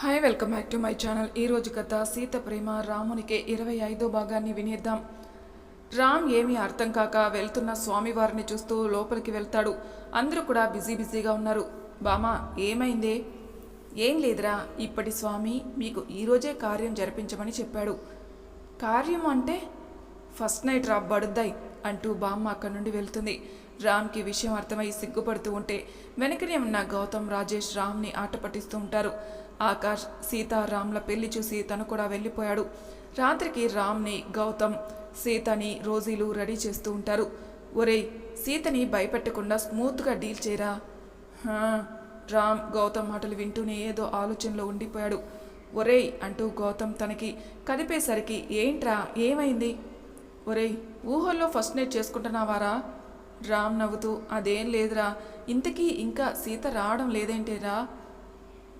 Hi welcome back to my channel ఈరోజు కథ సీత ప్రేమ రామునికి ఇరవై ఐదో భాగాన్ని వినేద్దాం. రామ్ ఏమీ అర్థం కాక వెళ్తున్న స్వామివారిని చూస్తూ లోపలికి వెళ్తాడు. అందరూ కూడా బిజీ బిజీగా ఉన్నారు. బామా ఏమైందే? ఏం లేదురా ఇప్పటి స్వామి మీకు ఈరోజే కార్యం జరిపించమని చెప్పాడు. కార్యం అంటే ఫస్ట్ నైట్ రా బడుద్దాయి అంటూ బామ్మ అక్కడి నుండి వెళ్తుంది. రామ్కి విషయం అర్థమై సిగ్గుపడుతూ ఉంటే వెనకనే ఉన్న గౌతమ్ రాజేష్ రామ్ని ఆట పట్టిస్తూ ఉంటారు. ఆకాష్ సీతారాంల పెళ్ళి చూసి తను కూడా వెళ్ళిపోయాడు. రాత్రికి రామ్ని గౌతమ్ సీతని రోజీలు రెడీ చేస్తూ ఉంటారు. ఒరేయ్ సీతని భయపెట్టకుండా స్మూత్గా డీల్ చేయరా? రామ్ గౌతమ్ మాటలు వింటూనే ఏదో ఆలోచనలో ఉండిపోయాడు. ఒరేయ్ అంటూ గౌతమ్ తనకి కదిపేసరికి ఏంట్రా ఏమైంది? ఒరేయ్ ఊహల్లో ఫస్ట్ నైట్ చేసుకుంటున్నావారా? రామ్ నవ్వుతూ అదేం లేదురా. ఇంతకీ ఇంకా సీత రావడం లేదేంటేరా?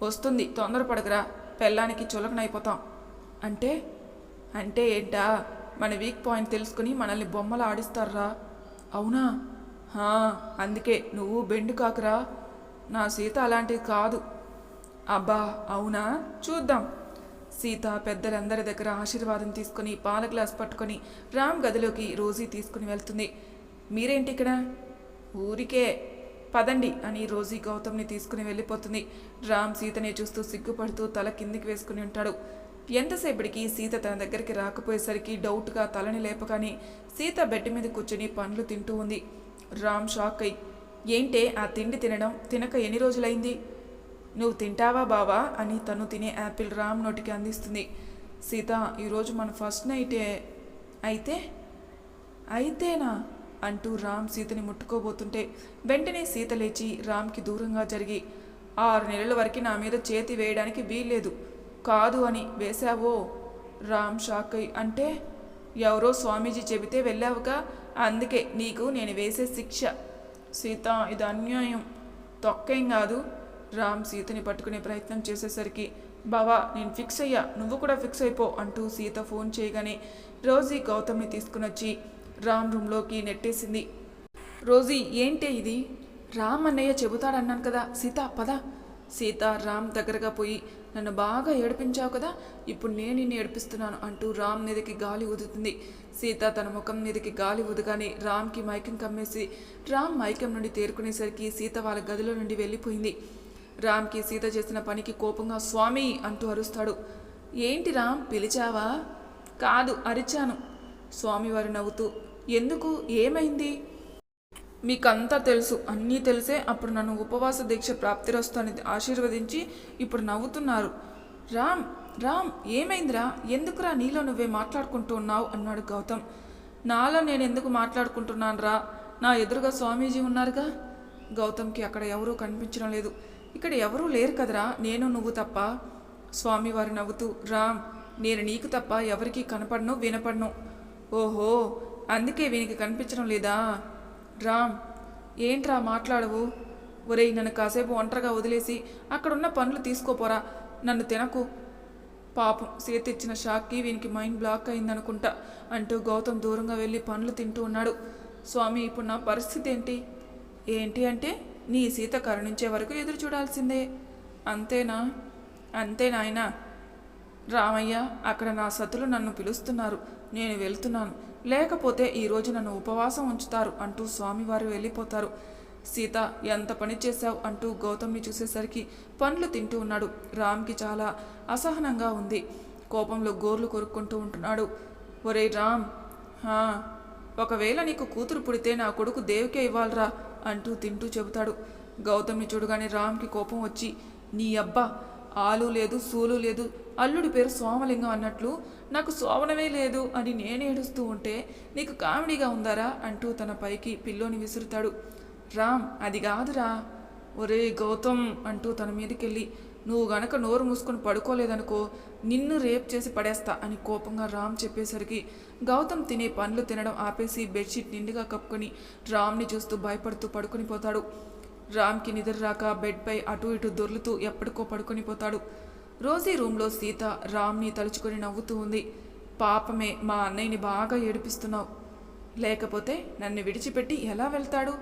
వస్తుంది. తొందరపడకరా. పెళ్ళానికి చులకనైపోతాం. అంటే? అంటే ఏంటా? మన వీక్ పాయింట్ తెలుసుకుని మనల్ని బొమ్మలు ఆడిస్తారా? అవునా? అందుకే నువ్వు బెండు కాకురా. నా సీత అలాంటిది కాదు. అబ్బా అవునా? చూద్దాం. సీత పెద్దలందరి దగ్గర ఆశీర్వాదం తీసుకుని పాల గ్లాస్ పట్టుకొని రామ్ గదిలోకి రోజీ తీసుకుని వెళ్తుంది. మీరేంటి ఇక్కడ? ఊరికే. పదండి అని రోజీ గౌతమ్ని తీసుకుని వెళ్ళిపోతుంది. రామ్ సీతనే చూస్తూ సిగ్గుపడుతూ తల కిందికి వేసుకుని ఉంటాడు. ఎంతసేపటికి సీత తన దగ్గరికి రాకపోయేసరికి డౌట్గా తలని లేపగానే సీత బెడ్ మీద కూర్చొని పండ్లు తింటూ ఉంది. రామ్ షాక్ అయి ఏంటే ఆ తిండి తినడం? తినక ఎన్ని రోజులైంది? నువ్వు తింటావా బావా? అని తను తినే యాపిల్ రామ్ నోటికి అందిస్తుంది. సీత ఈరోజు మన ఫస్ట్ నైటే అయితే అయితేనా? అంటూ రామ్ సీతని ముట్టుకోబోతుంటే వెంటనే సీత లేచి రామ్కి దూరంగా జరిగి ఆరు నెలల వరకు నా మీద చేతి వేయడానికి వీల్లేదు. కాదు అని వేశావో? రామ్ షాక్ అయి అంటే ఎవరో స్వామీజీ చెబితే వెళ్ళావుగా? అందుకే నీకు నేను వేసే శిక్ష. సీత ఇది అన్యాయం. తొక్కేం కాదు. రామ్ సీతని పట్టుకునే ప్రయత్నం చేసేసరికి బావా నేను ఫిక్స్ అయ్యా. నువ్వు కూడా ఫిక్స్ అయిపో అంటూ సీత ఫోన్ చేయగానే రోజీ గౌతమ్ని తీసుకునొచ్చి రామ్ రూమ్లోకి నెట్టేసింది. రోజీ ఏంటే ఇది? రామ్ అన్నయ్య చెబుతాడన్నాను కదా. సీత పద. సీత రామ్ దగ్గరగా పోయి నన్ను బాగా ఏడిపించావు కదా. ఇప్పుడు నేను నిన్ను ఏడిపిస్తున్నాను అంటూ రామ్ మీదకి గాలి ఊదుతుంది. సీత తన ముఖం మీదకి గాలి ఊదగానే రామ్కి మైకం కమ్మేసి రామ్ మైకం నుండి తేరుకునేసరికి సీత వాళ్ళ గదిలో నుండి వెళ్ళిపోయింది. రామ్కి సీత చేసిన పనికి కోపంగా స్వామి అంటూ అరుస్తాడు. ఏంటి రామ్ పిలిచావా? కాదు అరిచాను. స్వామివారు నవ్వుతూ ఎందుకు? ఏమైంది? మీకంతా తెలుసు. అన్నీ తెలిసే అప్పుడు నన్ను ఉపవాస దీక్ష ప్రాప్తిరస్తాను ఆశీర్వదించి ఇప్పుడు నవ్వుతున్నారు. రామ్ రామ్ ఏమైందిరా? ఎందుకురా నీలో నువ్వే మాట్లాడుకుంటూ ఉన్నావు? అన్నాడు గౌతమ్. నాలో నేను ఎందుకు మాట్లాడుకుంటున్నాను రా నా ఎదురుగా స్వామీజీ ఉన్నారుగా? గౌతమ్కి అక్కడ ఎవరూ కనిపించడం లేదు. ఇక్కడ ఎవరూ లేరు కదరా? నేను నువ్వు తప్ప. స్వామివారు నవ్వుతూ రామ్ నేను నీకు తప్ప ఎవరికీ కనపడను వినపడను. ఓహో! అందుకే వీనికి కనిపించడం లేదా? రామ్ ఏంట్రా మాట్లాడవు? ఒరేయ్ నన్ను కాసేపు ఒంటరిగా వదిలేసి అక్కడున్న పనులు తీసుకోపోరా. నన్ను తినకు. పాపం సీత ఇచ్చిన షాక్కి వీనికి మైండ్ బ్లాక్ అయిందనుకుంటా అంటూ గౌతమ్ దూరంగా వెళ్ళి పనులు తింటూ ఉన్నాడు. స్వామి ఇప్పుడు నా పరిస్థితి ఏంటి? ఏంటి అంటే నీ సీత కరుణించే వరకు ఎదురు చూడాల్సిందే. అంతేనా? అంతే నాయనా. రామయ్య అక్కడ నా సతులు నన్ను పిలుస్తున్నారు. నేను వెళ్తున్నాను. లేకపోతే ఈరోజు నన్ను ఉపవాసం ఉంచుతారు అంటూ స్వామివారు వెళ్ళిపోతారు. సీత ఎంత పని చేశావు? అంటూ గౌతమ్ని చూసేసరికి పండ్లు తింటూ ఉన్నాడు. రామ్కి చాలా అసహనంగా ఉంది. కోపంలో గోర్లు కొరుక్కుంటూ ఉంటున్నాడు. ఒరే రామ్ హా ఒకవేళ నీకు కూతురు పుడితే నా కొడుకు దేవికే ఇవ్వాలరా? అంటూ తింటూ చెబుతాడు. గౌతమ్ని చూడగానే రామ్కి కోపం వచ్చి నీ అబ్బా ఆలు లేదు సూలు లేదు. అల్లుడి పేరు సోమలింగం అన్నట్లు నాకు శోభనమే లేదు అని నేను ఏడుస్తూ ఉంటే నీకు కామెడీగా ఉందారా అంటూ తన పైకి పిల్లోని విసురుతాడు. రామ్ అది కాదురా. ఒరే గౌతమ్ అంటూ తన మీదకెళ్ళి నువ్వు గనక నోరు మూసుకొని పడుకోలేదనుకో నిన్ను రేప్ చేసి పడేస్తా అని కోపంగా రామ్ చెప్పేసరికి గౌతమ్ తినే పండ్లు తినడం ఆపేసి బెడ్షీట్ నిండుగా కప్పుకొని రామ్ని చూస్తూ భయపడుతూ పడుకొని పోతాడు. రామ్కి నిద్ర రాక బెడ్పై అటు ఇటు దొర్లుతూ ఎప్పటికో పడుకొని పోతాడు. రోజీ రూమ్లో సీత రామ్ని తలుచుకొని నవ్వుతూ ఉంది. పాపమే మా అన్నయ్యని బాగా ఏడిపిస్తున్నావు. లేకపోతే నన్ను విడిచిపెట్టి ఎలా వెళ్తాడు?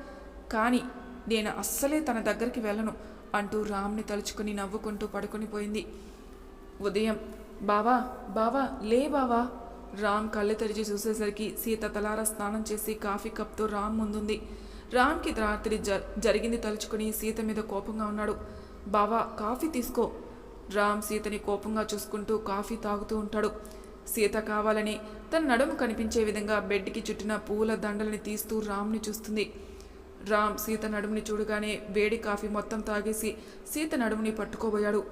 కానీ నేను అస్సలే తన దగ్గరికి వెళ్ళను అంటూ రామ్ని తలుచుకుని నవ్వుకుంటూ పడుకొని పోయింది. ఉదయం బావా బావా లే బావా. రామ్ కళ్ళు తెరిచి చూసేసరికి సీత తలారా స్నానం చేసి కాఫీ కప్తో రామ్ ముందుంది. రామ్కి రాత్రి జ జరిగింది తలుచుకుని సీత మీద కోపంగా ఉన్నాడు. బావా కాఫీ తీసుకో. రామ్ సీతని కోపంగా చూసుకుంటూ కాఫీ తాగుతూ ఉంటాడు. సీత కావాలని తన నడుము కనిపించే విధంగా బెడ్కి చుట్టిన పువ్వుల దండలని తీస్తూ రామ్ని చూస్తుంది. రామ్ సీత నడుముని చూడగానే వేడి కాఫీ మొత్తం తాగేసి సీత నడుముని పట్టుకోబోయాడు.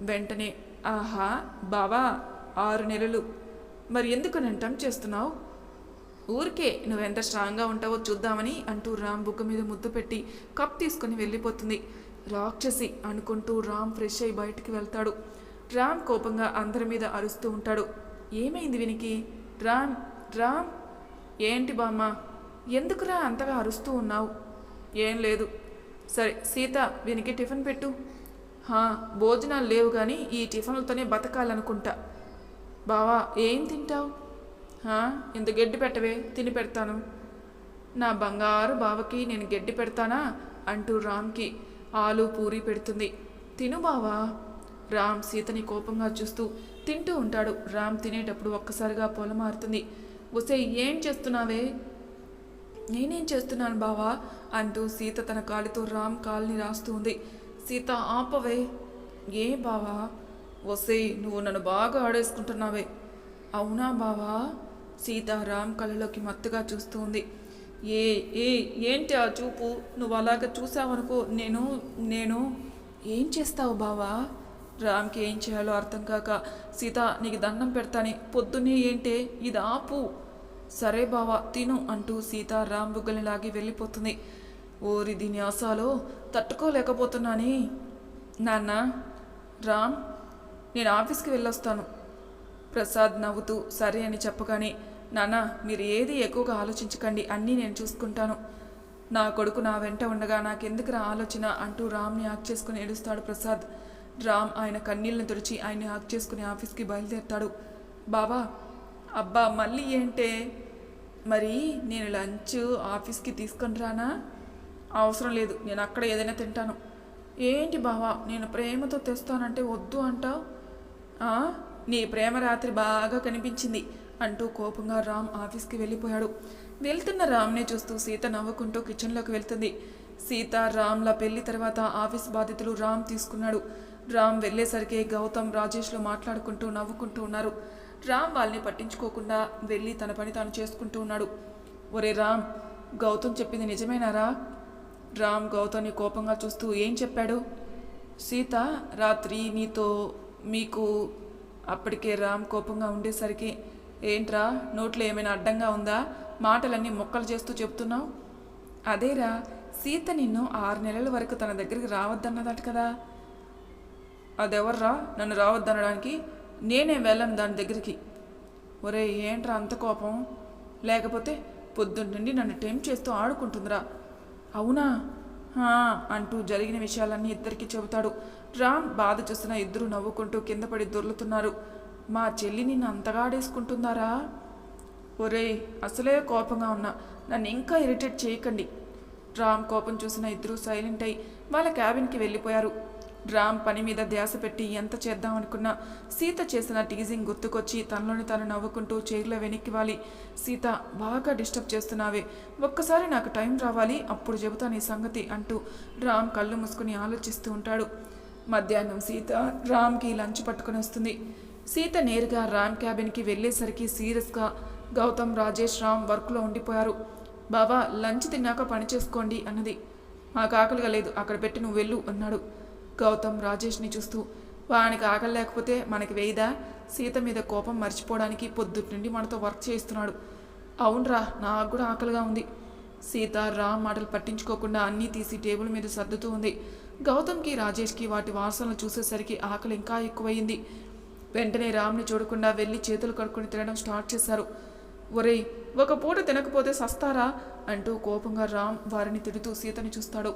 వెంటనే ఆహా బావా ఆరు నెలలు. మరి ఎందుకు నేను టంప్ చేస్తున్నావు? ఊరికే నువ్వెంత స్ట్రాంగ్గా ఉంటావో చూద్దామని అంటూ రామ్ బుగ్గ మీద ముద్దు పెట్టి కప్ తీసుకుని వెళ్ళిపోతుంది. రాక్షసి అనుకుంటూ రామ్ ఫ్రెష్ అయి బయటికి వెళ్తాడు. రామ్ కోపంగా అందరి మీద అరుస్తూ ఉంటాడు. ఏమైంది వినికి? రామ్ రామ్? ఏంటి బామ్మ? ఎందుకురా అంతగా అరుస్తూ ఉన్నావు? ఏం లేదు. సరే సీత వీనికి టిఫిన్ పెట్టు. హా భోజనాలు లేవు కానీ ఈ టిఫిన్లతోనే బతకాలనుకుంటా. బావా ఏం తింటావు? ఇంత గడ్డి పెట్టవే తిని పెడతాను. నా బంగారు బావకి నేను గడ్డి పెడతానా? అంటూ రామ్కి ఆలు పూరి పెడుతుంది. తిను బావా. రామ్ సీతని కోపంగా చూస్తూ తింటూ ఉంటాడు. రామ్ తినేటప్పుడు ఒక్కసారిగా పొలమారుతుంది ఒసే ఏం చేస్తున్నావే? నేనేం చేస్తున్నాను బావా? అంటూ సీత తన కాలితో రామ్ కాల్ని రాస్తూ ఉంది. సీత ఆపవే. ఏ బావా? ఒసే నువ్వు నన్ను బాగా ఆడేసుకుంటున్నావే. అవునా బావా? సీత రామ్ కళ్ళలోకి మత్తుగా చూస్తూ ఉంది ఏ ఏ ఏంటి ఆ చూపు? నువ్వు అలాగ చూసావనుకో నేను నేను ఏం చేస్తావు బావా? రామ్కి ఏం చేయాలో అర్థం కాక సీత నీకు దండం పెడతాని పొద్దున్నే ఏంటే? ఇది ఆపు. సరే బావా తిను అంటూ సీత రామ్ బుగ్గల్ని లాగి వెళ్ళిపోతుంది. ఓరి దీని ఆశాలో తట్టుకోలేకపోతున్నాని. నాన్న రామ్ నేను ఆఫీస్కి వెళ్ళొస్తాను. ప్రసాద్ నవ్వుతూ సరే అని చెప్పగానే నాన్న మీరు ఏది ఎక్కువగా ఆలోచించకండి అన్నీ నేను చూసుకుంటాను. నా కొడుకు నా వెంట ఉండగా నాకెందుకురా ఆలోచన? అంటూ రామ్ని హాక్ చేసుకుని ఏడుస్తాడు ప్రసాద్. రామ్ ఆయన కన్నీళ్ళని తుడిచి ఆయన్ని హాక్ చేసుకుని ఆఫీస్కి బయలుదేరుతాడు. బాబా అబ్బా మళ్ళీ ఏంటే? మరి నేను లంచ్ ఆఫీస్కి తీసుకొని రానా? అవసరం లేదు నేను అక్కడ ఏదైనా తింటాను. ఏంటి బావా నేను ప్రేమతో తెస్తానంటే వద్దు అంటావు? నీ ప్రేమ రాత్రి బాగా కనిపించింది అంటూ కోపంగా రామ్ ఆఫీస్కి వెళ్ళిపోయాడు. వెళ్తున్న రామ్నే చూస్తూ సీత నవ్వుకుంటూ కిచెన్లోకి వెళ్తుంది. సీత రామ్ల పెళ్ళి తర్వాత ఆఫీస్ బాధ్యతలు రామ్ తీసుకున్నాడు. రామ్ వెళ్ళేసరికి గౌతమ్ రాజేష్లు మాట్లాడుకుంటూ నవ్వుకుంటూ ఉన్నారు. రామ్ వాళ్ళని పట్టించుకోకుండా వెళ్ళి తన పని తాను చేసుకుంటూ ఉన్నాడు. ఒరే రామ్ గౌతమ్ చెప్పింది నిజమేనారా? రామ్ గౌతమ్ని కోపంగా చూస్తూ ఏం చెప్పాడు? సీత రాత్రి నీతో మీకు అప్పటికే రామ్ కోపంగా ఉండేసరికి ఏంట్రా నోట్లో ఏమైనా అడ్డంగా ఉందా? మాటలన్నీ మొక్కలు చేస్తూ చెప్తున్నావు? అదేరా సీత నిన్ను ఆరు నెలల వరకు తన దగ్గరికి రావద్దన్నదట కదా. అదెవర్రా? నన్ను రావద్దనడానికి నేనేం వెళ్ళను దాని దగ్గరికి. ఒరే ఏంట్రా అంత కోపం? లేకపోతే పొద్దున్నుండి నన్ను టెంప్ చేస్తూ ఆడుకుంటుందిరా. అవునా? అంటూ జరిగిన విషయాలన్నీ ఇద్దరికి చెబుతాడు. రామ్ బాధ చూసిన ఇద్దరు నవ్వుకుంటూ కింద పడి దొర్లుతున్నారు. మా చెల్లి నిన్ను అంతగా ఆడేసుకుంటుందారా అసలే కోపంగా ఉన్నా. నన్ను ఇంకా ఇరిటేట్ చేయకండి. రామ్ కోపం చూసిన ఇద్దరూ సైలెంట్ అయి వాళ్ళ క్యాబిన్కి వెళ్ళిపోయారు. రామ్ పని మీద ధ్యాస పెట్టి ఎంత చేద్దామనుకున్నా సీత చేసిన టీజింగ్ గుర్తుకొచ్చి తనలోని తను నవ్వుకుంటూ చైర్లో వెనక్కి వాలి సీత బాగా డిస్టర్బ్ చేస్తున్నావే. ఒక్కసారి నాకు టైం రావాలి అప్పుడు చెబుతాను ఈ సంగతి అంటూ రామ్ కళ్ళు మూసుకుని ఆలోచిస్తూ ఉంటాడు. మధ్యాహ్నం సీత రామ్కి లంచ్ పట్టుకుని వస్తుంది. సీత నేరుగా రామ్ క్యాబిన్కి వెళ్ళేసరికి సీరియస్గా గౌతమ్ రాజేష్ రామ్ వర్క్లో ఉండిపోయారు. బాబా లంచ్ తిన్నాక పని చేసుకోండి అన్నది. మాకు ఆకలిగా లేదు అక్కడ పెట్టి నువ్వు వెళ్ళు అన్నాడు. గౌతమ్ రాజేష్ని చూస్తూ వానికి ఆకలి లేకపోతే మనకి వేయదా? సీత మీద కోపం మర్చిపోవడానికి పొద్దుటి నుండి మనతో వర్క్ చేస్తున్నాడు అవునరా నాకు కూడా ఆకలిగా ఉంది. సీత రామ్ మాటలు పట్టించుకోకుండా అన్నీ తీసి టేబుల్ మీద సర్దుతూ ఉంది. గౌతమ్కి రాజేష్కి వాటి వాసనలు చూసేసరికి ఆకలి ఇంకా ఎక్కువయింది వెంటనే రామ్ని చూడకుండా వెళ్ళి చేతులు కడుక్కొని తినడం స్టార్ట్ చేశారు. ఒరేయ్ ఒక పూట తినకపోతే సస్తారా? అంటూ కోపంగా రామ్ వారిని తిడుతూ సీతని చూస్తాడు.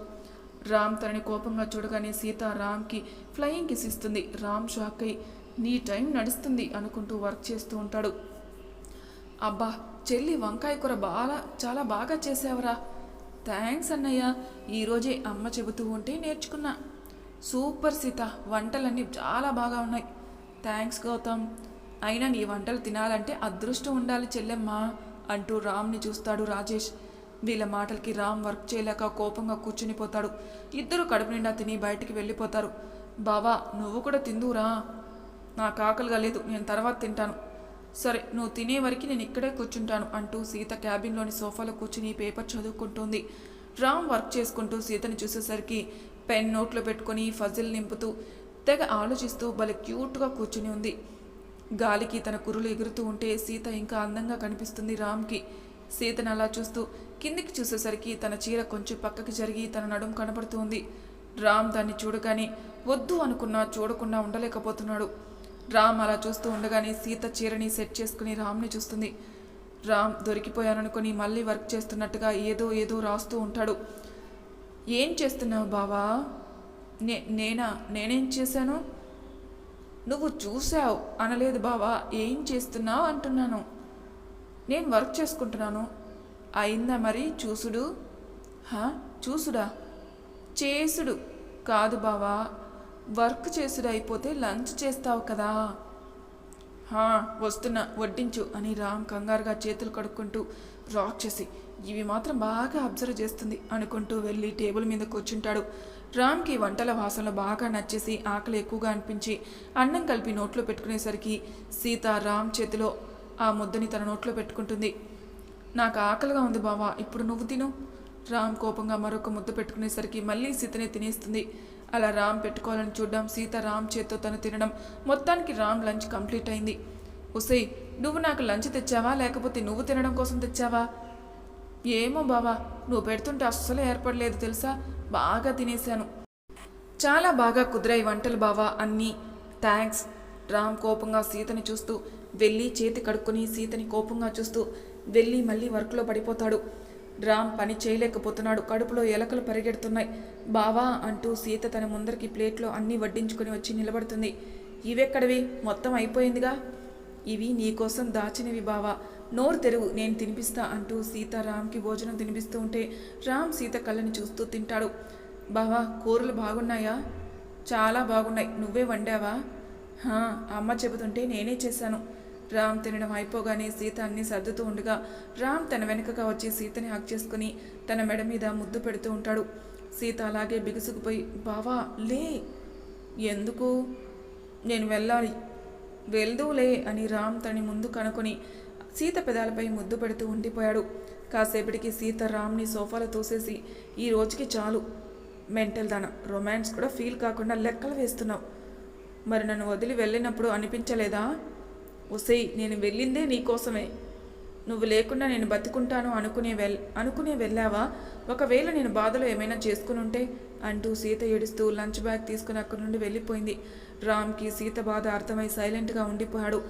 రామ్ తనని కోపంగా చూడగానే సీత రామ్కి ఫ్లయింగ్ కిస్ ఇస్తుంది. రామ్ షాక్ అయి నీ టైం నడుస్తుంది అనుకుంటూ వర్క్ చేస్తూ ఉంటాడు. అబ్బా చెల్లి వంకాయ కూర బాగా చాలా బాగా చేసావరా. థ్యాంక్స్ అన్నయ్య. ఈరోజే అమ్మ చెబుతూ ఉంటే నేర్చుకున్నా. సూపర్ సీత వంటలన్నీ చాలా బాగా ఉన్నాయి. థ్యాంక్స్ గౌతమ్. అయినా నీ వంటలు తినాలంటే అదృష్టం ఉండాలి చెల్లెమ్మా అంటూ రామ్ని చూస్తాడు రాజేష్. వీళ్ళ మాటలకి రామ్ వర్క్ చేయలేక కోపంగా కూర్చునిపోతాడు ఇద్దరు కడుపు నిండా తిని బయటికి వెళ్ళిపోతారు. బావా నువ్వు కూడా తిందురా నాకు ఆకలిగా లేదు నేను తర్వాత తింటాను. సరే నువ్వు తినే వరకు నేను ఇక్కడే కూర్చుంటాను అంటూ సీత క్యాబిన్లోని సోఫాలో కూర్చుని పేపర్ చదువుకుంటుంది. రామ్ వర్క్ చేసుకుంటూ సీతని చూసేసరికి పెన్ నోట్లో పెట్టుకొని ఫజిల్ నింపుతూ తెగ ఆలోచిస్తూ భలే క్యూట్గా కూర్చుని ఉంది. గాలికి తన కురులు ఎగురుతూ ఉంటే సీత ఇంకా అందంగా కనిపిస్తుంది రామ్కి. సీతను అలా చూస్తూ కిందికి చూసేసరికి తన చీర కొంచెం పక్కకి జరిగి తన నడుం కనబడుతుంది రామ్ దాన్ని చూడగానే వద్దు అనుకున్నా చూడకుండా ఉండలేకపోతున్నాడు. రామ్ అలా చూస్తూ ఉండగానే సీత చీరని సెట్ చేసుకుని రామ్ని చూస్తుంది. రామ్ దొరికిపోయాననుకుని మళ్ళీ వర్క్ చేస్తున్నట్టుగా ఏదో ఏదో రాస్తూ ఉంటాడు. ఏం చేస్తున్నావు బావా? నే నేనా నేనేం చేశాను? నువ్వు చూసావు అనలేదు బావా ఏం చేస్తున్నావు అంటున్నాను. నేను వర్క్ చేసుకుంటున్నాను. అయిందా మరి? చూసుడు. హా? చూసుడా? చేసుడు. కాదు బావా. వర్క్ చేసుడు అయిపోతే లంచ్ చేస్తావు కదా. హా వస్తున్నా. వడ్డించు అని రామ్ కంగారుగా చేతులు కడుక్కుంటూ రాక్షసి ఇవి మాత్రం బాగా అబ్జర్వ్ చేస్తుంది అనుకుంటూ వెళ్ళి టేబుల్ మీద కూర్చుంటాడు. రామ్కి వంటల వాసనలు బాగా నచ్చేసి ఆకలి ఎక్కువగా అనిపించి అన్నం కలిపి నోట్లో పెట్టుకునేసరికి సీత రామ్ చేతిలో ఆ ముద్దని తన నోట్లో పెట్టుకుంటుంది. నాకు ఆకలిగా ఉంది బావా ఇప్పుడు నువ్వు తిను. రామ్ కోపంగా మరొక ముద్ద పెట్టుకునేసరికి మళ్ళీ సీతనే తినేస్తుంది. అలా రామ్ పెట్టుకోవాలని చూడడం సీత రామ్ చేత్తో తను తినడం మొత్తానికి రామ్ లంచ్ కంప్లీట్ అయింది. ఉసై నువ్వు నాకు లంచ్ తెచ్చావా? లేకపోతే నువ్వు తినడం కోసం తెచ్చావా? ఏమో బావా నువ్వు పెడుతుంటే అస్సలు ఏర్పడలేదు తెలుసా? బాగా తినేశాను. చాలా బాగా కుదిరాయి వంటలు బావా అన్నీ. థ్యాంక్స్ రామ్ కోపంగా సీతని చూస్తూ వెళ్ళి చేతి కడుక్కొని సీతని కోపంగా చూస్తూ వెళ్ళి మళ్ళీ వర్క్లో పడిపోతాడు. రామ్ పని చేయలేకపోతున్నాడు. కడుపులో ఎలకలు పరిగెడుతున్నాయి. బావా అంటూ సీత తన ముందరికి ప్లేట్లో అన్నీ వడ్డించుకొని వచ్చి నిలబడుతుంది. ఇవెక్కడవి? మొత్తం అయిపోయిందిగా? ఇవి నీకోసం దాచినవి బావా. నోరు తెరువు నేను తినిపిస్తా అంటూ సీత రామ్కి భోజనం తినిపిస్తూ ఉంటే రామ్ సీత కళ్ళని చూస్తూ తింటాడు. బావా కూరలు బాగున్నాయా? చాలా బాగున్నాయి. నువ్వే వండావా? అమ్మ చెబుతుంటే నేనే చేశాను. రామ్ తినడం అయిపోగానే సీత అన్ని సర్దుతూ ఉండగా రామ్ తన వెనుకగా వచ్చి సీతని హక్ చేసుకుని తన మెడ మీద ముద్దు పెడుతూ ఉంటాడు. సీత అలాగే బిగుసుకుపోయి బావా లే. ఎందుకు? నేను వెళ్ళాలి. వెళ్దూలే అని రామ్ తనని ముందు కనుకొని సీత పెదాలపై ముద్దు పెడుతూ ఉండిపోయాడు. కాసేపటికి సీత రామ్ని సోఫాలో తోసేసి ఈ రోజుకి చాలు. మెంటల్ దాన. రొమాన్స్ కూడా ఫీల్ కాకుండా లెక్కలు వేస్తున్నావు. మరి నన్ను వదిలి వెళ్ళినప్పుడు అనిపించలేదా? ఒసేయ్ నేను వెళ్ళిందే నీకోసమే నువ్వు లేకుండా నేను బతుకుంటాను అనుకునే వెల్ అనుకునే వెళ్ళావా? ఒకవేళ నేను బాధలో ఏమైనా చేసుకుని ఉంటే అంటూ సీత ఏడుస్తూ లంచ్ బ్యాగ్ తీసుకుని అక్కడి నుండి వెళ్ళిపోయింది. రామ్కి సీత బాధ అర్థమై సైలెంట్గా ఉండిపోయాడు.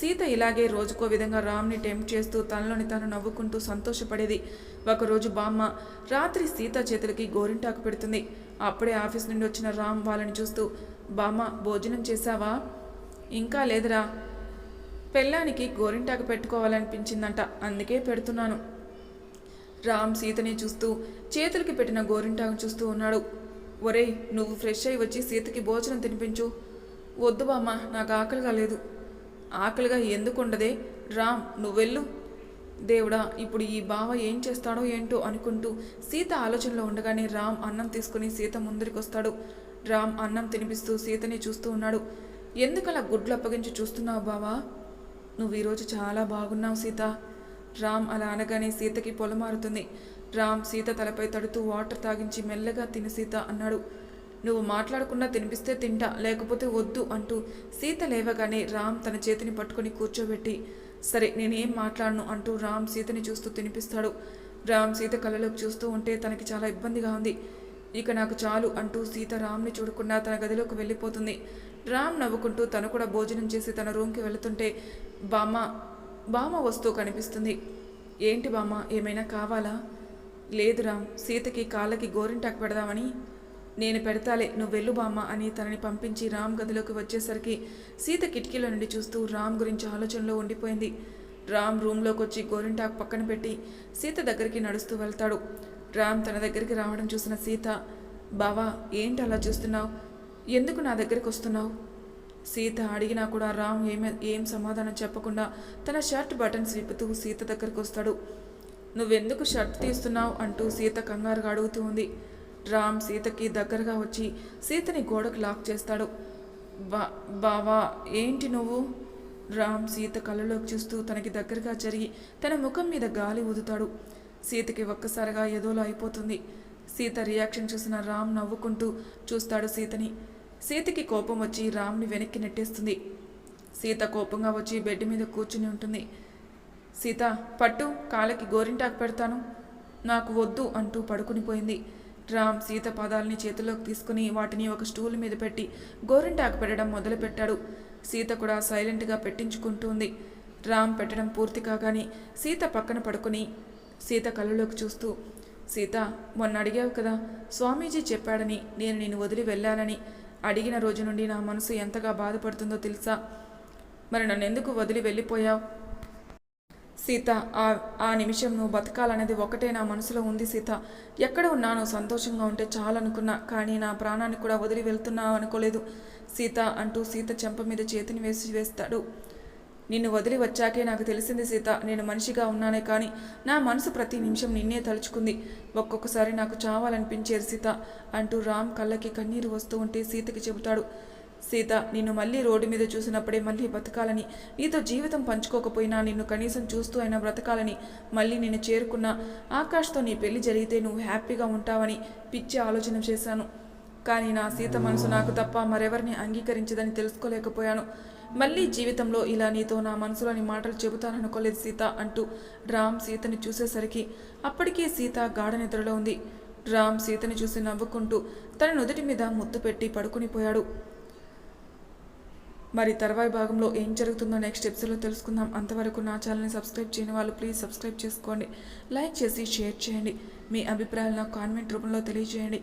సీత ఇలాగే రోజుకో విధంగా రామ్ని టెంప్ట్ చేస్తూ తనలోని తాను నవ్వుకుంటూ సంతోషపడేది. ఒకరోజు బామ్మ రాత్రి సీత చేతులకి గోరింటాకు పెడుతుంది. అప్పుడే ఆఫీస్ నుండి వచ్చిన రామ్ వాళ్ళని చూస్తూ బామ్మ భోజనం చేశావా? ఇంకా లేదురా. పెళ్ళానికి గోరింటాకు పెట్టుకోవాలనిపించిందంట. అందుకే పెడుతున్నాను. రామ్ సీతని చూస్తూ చేతులకి పెట్టిన గోరింటాకు చూస్తూ ఉన్నాడు. ఒరేయ్ నువ్వు ఫ్రెష్ అయి వచ్చి సీతకి భోజనం తినిపించు. వద్దు బామ్మ నాకు ఆకలిగా లేదు ఆకలిగా ఎందుకు ఉండదే రామ్ నువ్వెళ్ళు. దేవుడా ఇప్పుడు ఈ బావ ఏం చేస్తాడో ఏంటో అనుకుంటూ సీత ఆలోచనలో ఉండగానే రామ్ అన్నం తీసుకుని సీత ముందరికి వస్తాడు రామ్ అన్నం తినిపిస్తూ సీతని చూస్తూ ఉన్నాడు. ఎందుకలా గుడ్లు అప్పగించి చూస్తున్నావు బావా? నువ్వు ఈరోజు చాలా బాగున్నావు సీత. రామ్ అలా అనగానే సీతకి పొలమారుతుంది. రామ్ సీత తలపై తడుతూ వాటర్ తాగించి మెల్లగా తిని సీత అన్నాడు. నువ్వు మాట్లాడకుండా తినిపిస్తే తింటా లేకపోతే వద్దు అంటూ సీత లేవగానే రామ్ తన చేతిని పట్టుకొని కూర్చోబెట్టి సరే నేనేం మాట్లాడను అంటూ రామ్ సీతని చూస్తూ తినిపిస్తాడు. రామ్ సీత కళ్ళలోకి చూస్తూ ఉంటే తనకి చాలా ఇబ్బందిగా ఉంది. ఇక నాకు చాలు అంటూ సీత రామ్ని చూడకుండా తన గదిలోకి వెళ్ళిపోతుంది. రామ్ నవ్వుకుంటూ తను కూడా భోజనం చేసి తన రూమ్కి వెళుతుంటే బామ్మ బామ్మ వస్తూ కనిపిస్తుంది. ఏంటి బామ్మ ఏమైనా కావాలా? లేదు రామ్ సీతకి కాళ్ళకి గోరింటాకు పెడదామని. నేను పెడతాలే నువ్వు వెళ్ళు బామ్మ అని తనని పంపించి రామ్ గదిలోకి వచ్చేసరికి సీత కిటికీలో నుండి చూస్తూ రామ్ గురించి ఆలోచనలో ఉండిపోయింది. రామ్ రూమ్లోకి వచ్చి గోరింటాకు పక్కన పెట్టి సీత దగ్గరికి నడుస్తూ వెళ్తాడు. రామ్ తన దగ్గరికి రావడం చూసిన సీత బావా ఏంటి అలా చూస్తున్నావు? ఎందుకు నా దగ్గరికి వస్తున్నావు? సీత అడిగినా కూడా రామ్ ఏమే ఏం సమాధానం చెప్పకుండా తన షర్ట్ బటన్స్ విప్పుతూ సీత దగ్గరకు వస్తాడు. నువ్వెందుకు షర్ట్ తీస్తున్నావు? అంటూ సీత కంగారుగా అడుగుతూ ఉంది. రామ్ సీతకి దగ్గరగా వచ్చి సీతని గోడకు లాక్ చేస్తాడు. బా బావా ఏంటి నువ్వు? రామ్ సీత కళ్ళలోకి చూస్తూ తనకి దగ్గరగా జరిగి తన ముఖం మీద గాలి ఊదుతాడు. సీతకి ఒక్కసారిగా ఏదోలో అయిపోతుంది. సీత రియాక్షన్ చూసిన రామ్ నవ్వుకుంటూ చూస్తాడు సీతని. సీతకి కోపం వచ్చి రామ్ని వెనక్కి నెట్టేస్తుంది. సీత కోపంగా వచ్చి బెడ్ మీద కూర్చుని ఉంటుంది. సీత పట్టు కాళ్ళకి గోరింటాకు పెడతాను. నాకు వద్దు అంటూ పడుకుని పోయింది. రామ్ సీత పాదాలని చేతిలోకి తీసుకుని వాటిని ఒక స్టూల్ మీద పెట్టి గోరింటాకు పెట్టడం మొదలుపెట్టాడు. సీత కూడా సైలెంట్గా పెట్టించుకుంటుంది రామ్ పెట్టడం పూర్తి కాగానే సీత పక్కన పడుకుని సీత కళ్ళలోకి చూస్తూ సీత మొన్న అడిగావు కదా స్వామీజీ చెప్పాడని నేను నేను వదిలి వెళ్ళానని. అడిగిన రోజు నుండి నా మనసు ఎంతగా బాధపడుతుందో తెలుసా? మరి నన్ను ఎందుకు వదిలి వెళ్ళిపోయావు? సీత ఆ ఆ నిమిషం నువ్వు బతకాలనేది ఒకటే నా మనసులో ఉంది సీత. ఎక్కడ ఉన్నానో సంతోషంగా ఉంటే చాలనుకున్నా కానీ నా ప్రాణాన్ని కూడా వదిలి వెళ్తున్నావు అనుకోలేదు సీత అంటూ సీత చెంప మీద చేతిని వేసి వేస్తాడు. నిన్ను వదిలి వచ్చాకే నాకు తెలిసింది సీత. నేను మనిషిగా ఉన్నానే కానీ నా మనసు ప్రతి నిమిషం నిన్నే తలుచుకుంది. ఒక్కొక్కసారి నాకు చావాలనిపించేది సీత అంటూ రామ్ కళ్ళకి కన్నీరు వస్తూ ఉంటే సీతకి చెబుతాడు. సీత నిన్ను మళ్ళీ రోడ్డు మీద చూసినప్పుడే మళ్ళీ బతకాలని. నీతో జీవితం పంచుకోకపోయినా నిన్ను కనీసం చూస్తూ అయినా బ్రతకాలని మళ్ళీ నిన్ను చేరుకున్న ఆకాష్తో నీ పెళ్ళి జరిగితే నువ్వు హ్యాపీగా ఉంటావని పిచ్చి ఆలోచన చేశాను. కానీ నా సీత మనసు నాకు తప్ప మరెవరిని అంగీకరించదని తెలుసుకోలేకపోయాను. మళ్ళీ జీవితంలో ఇలా నీతో నా మనసులోని మాటలు చెబుతాననుకోలేదు సీత అంటూ రామ్ సీతని చూసేసరికి అప్పటికే సీత గాఢ నిద్రలో ఉంది. రామ్ సీతని చూసి నవ్వుకుంటూ తన నుదుటి మీద ముద్దు పెట్టి పడుకుని పోయాడు. మరి తర్వాయి భాగంలో ఏం జరుగుతుందో నెక్స్ట్ ఎపిసోడ్లో తెలుసుకుందాం. అంతవరకు నా ఛానల్ని సబ్స్క్రైబ్ చేయని వాళ్ళు ప్లీజ్ సబ్స్క్రైబ్ చేసుకోండి. లైక్ చేసి షేర్ చేయండి. మీ అభిప్రాయాలు నాకు కాన్వెంట్ రూపంలో తెలియజేయండి.